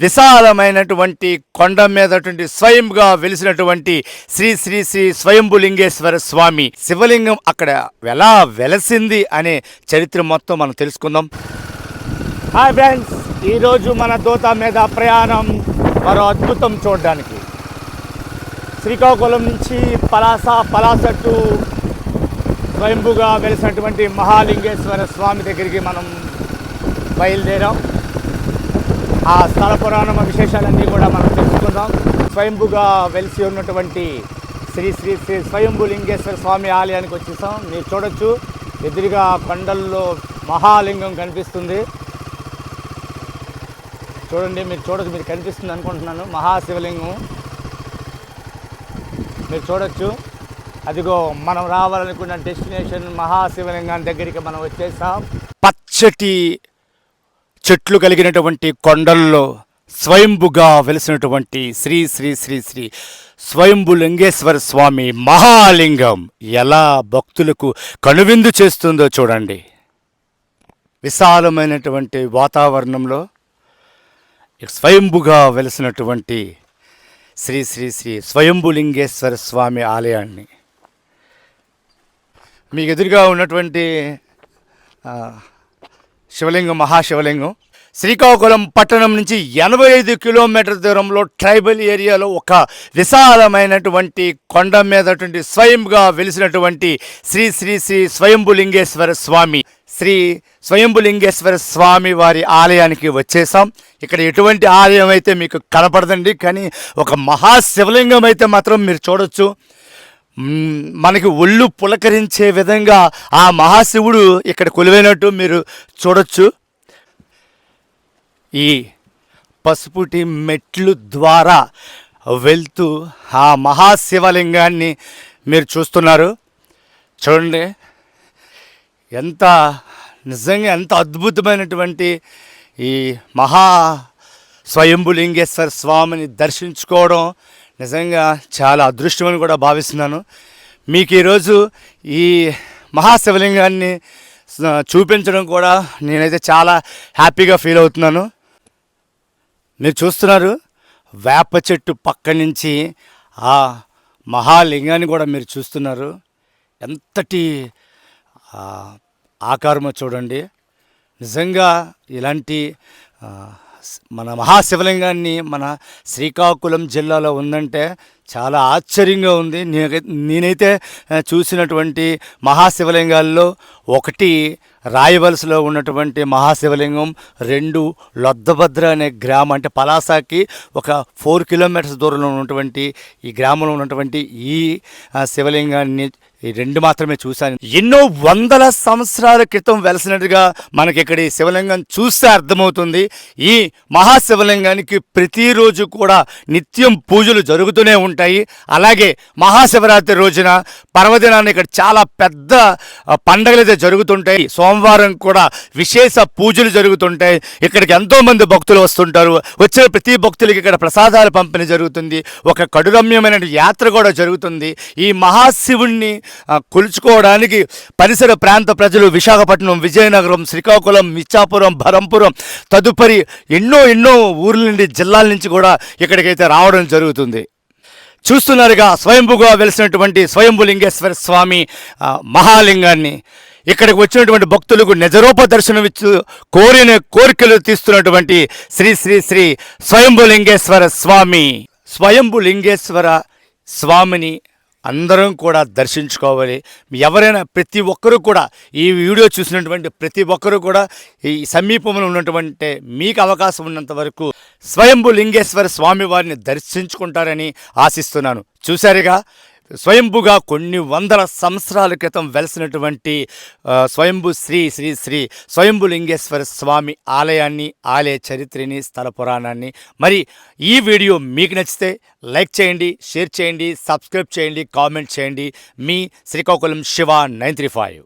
విశాలమైనటువంటి కొండ మీదటువంటి స్వయంగా వెలిసినటువంటి శ్రీ శ్రీ శ్రీ స్వయంభులింగేశ్వర స్వామి శివలింగం అక్కడ ఎలా వెలసింది అనే చరిత్ర మొత్తం మనం తెలుసుకుందాం. హాయ్ ఫ్రెండ్స్ ఈరోజు మన దోత మీద ప్రయాణం మరో అద్భుతం చూడడానికి. శ్రీకాకుళం నుంచి పలాస పలాస టు స్వయంభుగా వెలిసినటువంటి మహాలింగేశ్వర స్వామి దగ్గరికి మనం బయలుదేరాం. ఆ స్థల పురాణం విశేషాలన్నీ కూడా మనం తెలుసుకుందాం. స్వయంభుగా వెలిసి ఉన్నటువంటి శ్రీ శ్రీ శ్రీ స్వయంభు లింగేశ్వర స్వామి ఆలయానికి వచ్చేసాం. మీరు చూడొచ్చు ఎదురుగా కొండల్లో మహాలింగం కనిపిస్తుంది. చూడండి మీరు చూడొచ్చు మీరు కనిపిస్తుంది అనుకుంటున్నాను. మహాశివలింగం. మీరు చూడొచ్చు. అదిగో మనం రావాలనుకున్న డెస్టినేషన్ మహాశివలింగం దగ్గరికి మనం వచ్చేసాం. పచ్చటి చెట్లు కలిగినటువంటి కొండల్లో స్వయంభుగా వెలిసినటువంటి శ్రీ శ్రీ శ్రీ శ్రీ స్వయంభు లింగేశ్వర స్వామి మహాలింగం ఎలా భక్తులకు కనువిందు చేస్తుందో చూడండి. విశాలమైనటువంటి వాతావరణంలో స్వయంభుగా వెలిసినటువంటి శ్రీ శ్రీ శ్రీ స్వయంభులింగేశ్వర స్వామి ఆలయాన్ని. మీకు ఎదురుగా ఉన్నటువంటి శివలింగం మహాశివలింగం. శ్రీకాకుళం పట్టణం నుంచి ఎనభై ఐదు కిలోమీటర్ దూరంలో ట్రైబల్ ఏరియాలో ఒక విశాలమైనటువంటి కొండ మీదటువంటి స్వయంగా వెలిసినటువంటి శ్రీ శ్రీ శ్రీ స్వయంభులింగేశ్వర స్వామి. శ్రీ స్వయంభులింగేశ్వర స్వామి వారి ఆలయానికి వచ్చేసాం. ఇక్కడ ఎటువంటి ఆలయం అయితే మీకు కనపడదండి కానీ ఒక మహాశివలింగం అయితే మాత్రం మీరు చూడొచ్చు. మనకి ఒళ్ళు పులకరించే విధంగా ఆ మహాశివుడు ఇక్కడ కొలువైనట్టు మీరు చూడొచ్చు. ఈ పసుపుటి మెట్లు ద్వారా వెళ్తూ ఆ మహాశివలింగాన్ని మీరు చూస్తున్నారు. చూడండి ఎంత నిజంగా ఎంత అద్భుతమైనటువంటి ఈ మహా స్వయంభులింగేశ్వర స్వామిని దర్శించుకోవడం నిజంగా చాలా అదృష్టమని కూడా భావిస్తున్నాను. మీకు ఈరోజు ఈ మహాశివలింగాన్ని చూపించడం కూడా నేనైతే చాలా హ్యాపీగా ఫీల్ అవుతున్నాను. మీరు చూస్తున్నారు వేప చెట్టు పక్క నుంచి ఆ మహాలింగాన్ని కూడా మీరు చూస్తున్నారు. ఎంతటి ఆకారమో చూడండి. నిజంగా ఇలాంటి మన మహాశివలింగాన్ని మన శ్రీకాకుళం జిల్లాలో ఉందంటే చాలా ఆశ్చర్యంగా ఉంది. నేనైతే నేనైతే చూసినటువంటి మహాశివలింగాల్లో ఒకటి రాయవలసలో ఉన్నటువంటి మహాశివలింగం రెండు లొద్దభద్ర అనే గ్రామం అంటే పలాసాకి ఒక ఫోర్ కిలోమీటర్స్ దూరంలో ఉన్నటువంటి ఈ గ్రామంలో ఉన్నటువంటి ఈ శివలింగాన్ని ఈ రెండు మాత్రమే చూశాను. ఎన్నో వందల సంవత్సరాల క్రితం వెలసినట్టుగా మనకి ఇక్కడ ఈ శివలింగం చూస్తే అర్థమవుతుంది. ఈ మహాశివలింగానికి ప్రతిరోజు కూడా నిత్యం పూజలు జరుగుతూనే ఉంటాయి. అలాగే మహాశివరాత్రి రోజున పర్వదినాన్ని ఇక్కడ చాలా పెద్ద పండగలు అయితే జరుగుతుంటాయి. సోమవారం కూడా విశేష పూజలు జరుగుతుంటాయి. ఇక్కడికి ఎంతోమంది భక్తులు వస్తుంటారు. వచ్చిన ప్రతి భక్తులకి ఇక్కడ ప్రసాదాలు పంపిణీ జరుగుతుంది. ఒక కడురమ్యమైన యాత్ర కూడా జరుగుతుంది. ఈ మహాశివుణ్ణి కొలుచుకోవడానికి పరిసర ప్రాంత ప్రజలు విశాఖపట్నం విజయనగరం శ్రీకాకుళం ఇచ్చాపురం భరంపురం తదుపరి ఎన్నో ఎన్నో ఊర్ల నుండి జిల్లాల నుంచి కూడా ఇక్కడికైతే రావడం జరుగుతుంది. చూస్తున్నారుగా స్వయంభుగా వెలిసినటువంటి స్వయంభులింగేశ్వర స్వామి మహాలింగాన్ని. ఇక్కడికి వచ్చినటువంటి భక్తులకు నిజరూప దర్శనమిచ్చు కోరిన కోరికలు తీస్తున్నటువంటి శ్రీ శ్రీ శ్రీ స్వయంభులింగేశ్వర స్వామి. స్వయంభులింగేశ్వర స్వామిని అందరం కూడా దర్శించుకోవాలి. ఎవరైనా ప్రతి ఒక్కరూ కూడా ఈ వీడియో చూసినటువంటి ప్రతి ఒక్కరూ కూడా ఈ సమీపంలో ఉన్నటువంటి మీకు అవకాశం ఉన్నంత వరకు స్వయంభు లింగేశ్వర స్వామి వారిని దర్శించుకుంటారని ఆశిస్తున్నాను. చూశారుగా? స్వయంభుగా కొన్ని వందల సంవత్సరాల క్రితం వెలిసినటువంటి స్వయంభు శ్రీ శ్రీ శ్రీ స్వయంభు లింగేశ్వర స్వామి ఆలయాన్ని ఆలయ చరిత్రని స్థల పురాణాన్ని. మరి ఈ వీడియో మీకు నచ్చితే లైక్ చేయండి షేర్ చేయండి సబ్స్క్రైబ్ చేయండి కామెంట్ చేయండి. మీ Srikakulam Shiva nine three five.